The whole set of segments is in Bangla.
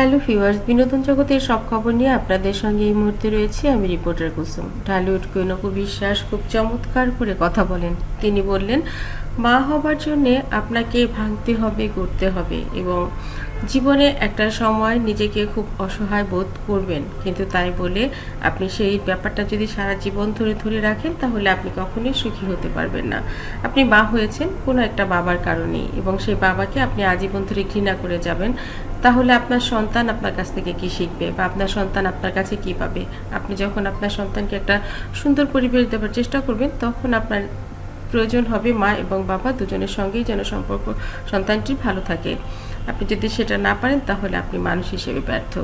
হ্যালো ভিউয়ার্স, বিনোদন জগতের সব খবর নিয়ে আপনাদের সঙ্গে এই মুহূর্তে রয়েছে আমি রিপোর্টার কুসুম। ঢালিউড অপু বিশ্বাস খুব চমৎকার করে কথা বলেন। তিনি বললেন, মা হবার জন্যে আপনাকে ভাঙতে হবে, করতে হবে এবং জীবনে একটা সময় নিজেকে খুব অসহায় বোধ করবেন। কিন্তু তাই বলে আপনি সেই ব্যাপারটা যদি সারা জীবন ধরে ধরে রাখেন, তাহলে আপনি কখনোই সুখী হতে পারবেন না। আপনি মা হয়েছেন কোনো একটা বাবার কারণেই এবং সেই বাবাকে আপনি আজীবন ধরে ঘৃণা করে যাবেন। তাহলে আপনার সন্তান আপনার কাছ থেকে কি শিখবে বা আপনার সন্তান আপনার কাছে কি পাবে? আপনি যখন আপনার সন্তানকে একটা সুন্দর পরিবেশ দেওয়ার চেষ্টা করবেন, তখন আপনার প্রয়োজন হবে মা এবং বাবা দুজনের সঙ্গেই যেন সম্পর্ক সন্তানটি ভালো থাকে। আপনি যদি সেটা না পারেন, তাহলে আপনি মানুষ হিসেবে ব্যর্থ।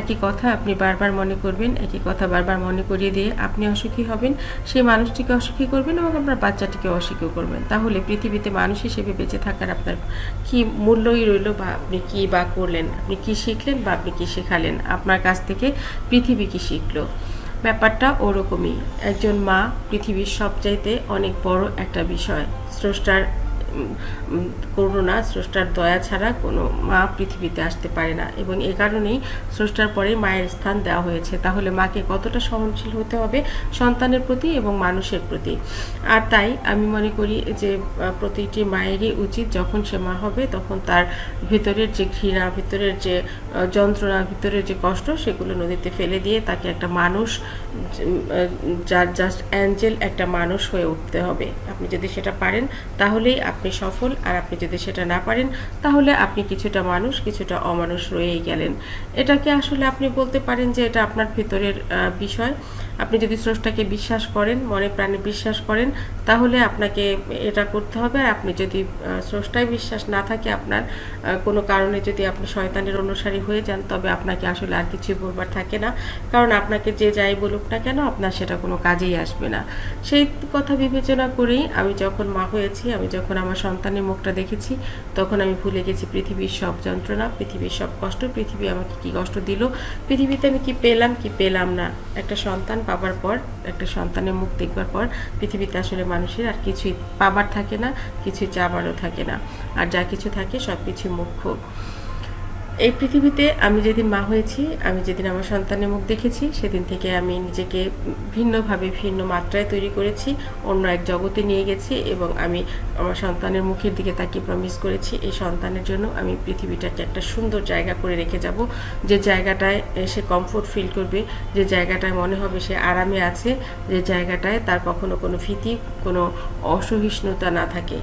একই কথা আপনি বারবার মনে করবেন, একই কথা বারবার মনে করিয়ে দিয়ে আপনি অসুখী হবেন, সেই মানুষটিকে অসুখী করবেন এবং আপনার বাচ্চাটিকে অসুখী করবেন। তাহলে পৃথিবীতে মানুষ হিসেবে বেঁচে থাকার আপনার কি মূল্যই রইল বা আপনি কি বা করলেন, আপনি কি শিখলেন বা আপনি কি শেখালেন? আপনার কাছ থেকে পৃথিবী কি শিখলো? ব্যাপারটা ওরকমই। একজন মা পৃথিবীর সবচাইতে অনেক বড় একটা বিষয়। স্রষ্টার করুণা স্রষ্টার দয়া ছাড়া কোনো মা পৃথিবীতে আসতে পারে না। এবং এ কারণেই স্রষ্টার পরে মায়ের স্থান দেওয়া হয়েছে। তাহলে মাকে কতটা সহনশীল হতে হবে? সন্তানের প্রতি এবং মানুষের প্রতি। আর তাই আমি মনে করি যে প্রতিটি মায়েরই উচিত যখন সে মা হবে, তখন তার ভিতরের যে ঘৃণা, ভিতরের যে যন্ত্রণা, ভিতরের যে কষ্ট, সেগুলো নদীতে ফেলে দিয়ে তাকে একটা মানুষ যার জাস্ট অ্যাঞ্জেল একটা মানুষ হয়ে উঠতে হবে। আপনি যদি সেটা পারেন, তাহলেই আপনি সফল আর আপনি যদি সেটা না পারেন, তাহলে আপনি কিছুটা মানুষ, কিছুটা অমানুষ রয়েই গেলেন। এটাকে আসলে আপনি বলতে পারেন যে এটা আপনার ভিতরের বিষয়। আপনি যদি স্রষ্টাকে বিশ্বাস করেন, মনে প্রাণে বিশ্বাস করেন তাহলে আপনাকে এটা করতে হবে। আপনি যদি স্রষ্টায় বিশ্বাস না থাকে আপনার কোনো কারণে যদি আপনি শয়তানের অনুসারী হয়ে যান, তবে আপনাকে আসলে আর কিছু বলবার থাকে না। কারণ আপনাকে যে যাই বলুক না কেন, আপনার সেটা কোনো কাজেই আসবে না। সেই কথা বিবেচনা করেই আমি যখন মা হয়েছি, আমি যখন আমার সন্তানের মুখটা দেখেছি, তখন আমি ভুলে গেছি পৃথিবীর সব যন্ত্রণা, পৃথিবীর সব কষ্ট, পৃথিবী আমাকে কি কষ্ট দিল, পৃথিবীতে আমি কি পেলাম কি পেলাম না। একটা সন্তান পাবার পর, একটা সন্তানের মুখ দেখবার পর, পৃথিবীতে আসলে মানুষের আর কিছুই পাবার থাকে না কিছু চাবারও থাকে না। আর যা কিছু থাকে সব কিছু মুখ্য। এই পৃথিবীতে আমি যেদিন মা হয়েছি, আমি যেদিন আমার সন্তানের মুখ দেখেছি, সেদিন থেকে আমি নিজেকে ভিন্নভাবে ভিন্ন মাত্রায় তৈরি করেছি, অন্য এক জগতে নিয়ে গেছি এবং আমি আমার সন্তানের মুখের দিকে তাকিয়ে প্রমিস করেছি, এই সন্তানের জন্য আমি পৃথিবীটাকে একটা সুন্দর জায়গা করে রেখে যাব। যে জায়গাটায় সে কমফোর্ট ফিল করবে, যে জায়গাটায় মনে হবে সে আরামে আছে, যে জায়গাটায় তার কখনো কোনো ভীতি, কোনো অসহিষ্ণুতা না থাকে।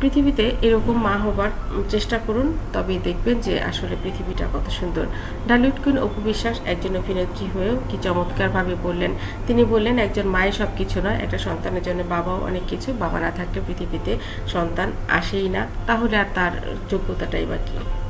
পৃথিবীতে এরকম মা হবার চেষ্টা করুন তবে দেখবেন যে আসলে পৃথিবীটা কত সুন্দর। ডালিউড কুইন অপু বিশ্বাস একজন অভিনেত্রী হয়েও কি চমৎকারভাবে বললেন। তিনি বললেন, একজন মায়ের সব কিছু নয়, একটা সন্তানের জন্য বাবাও অনেক কিছু, বাবা না থাকলে পৃথিবীতে সন্তান আসেই না। তাহলে আর তার যোগ্যতাটাই বা কী?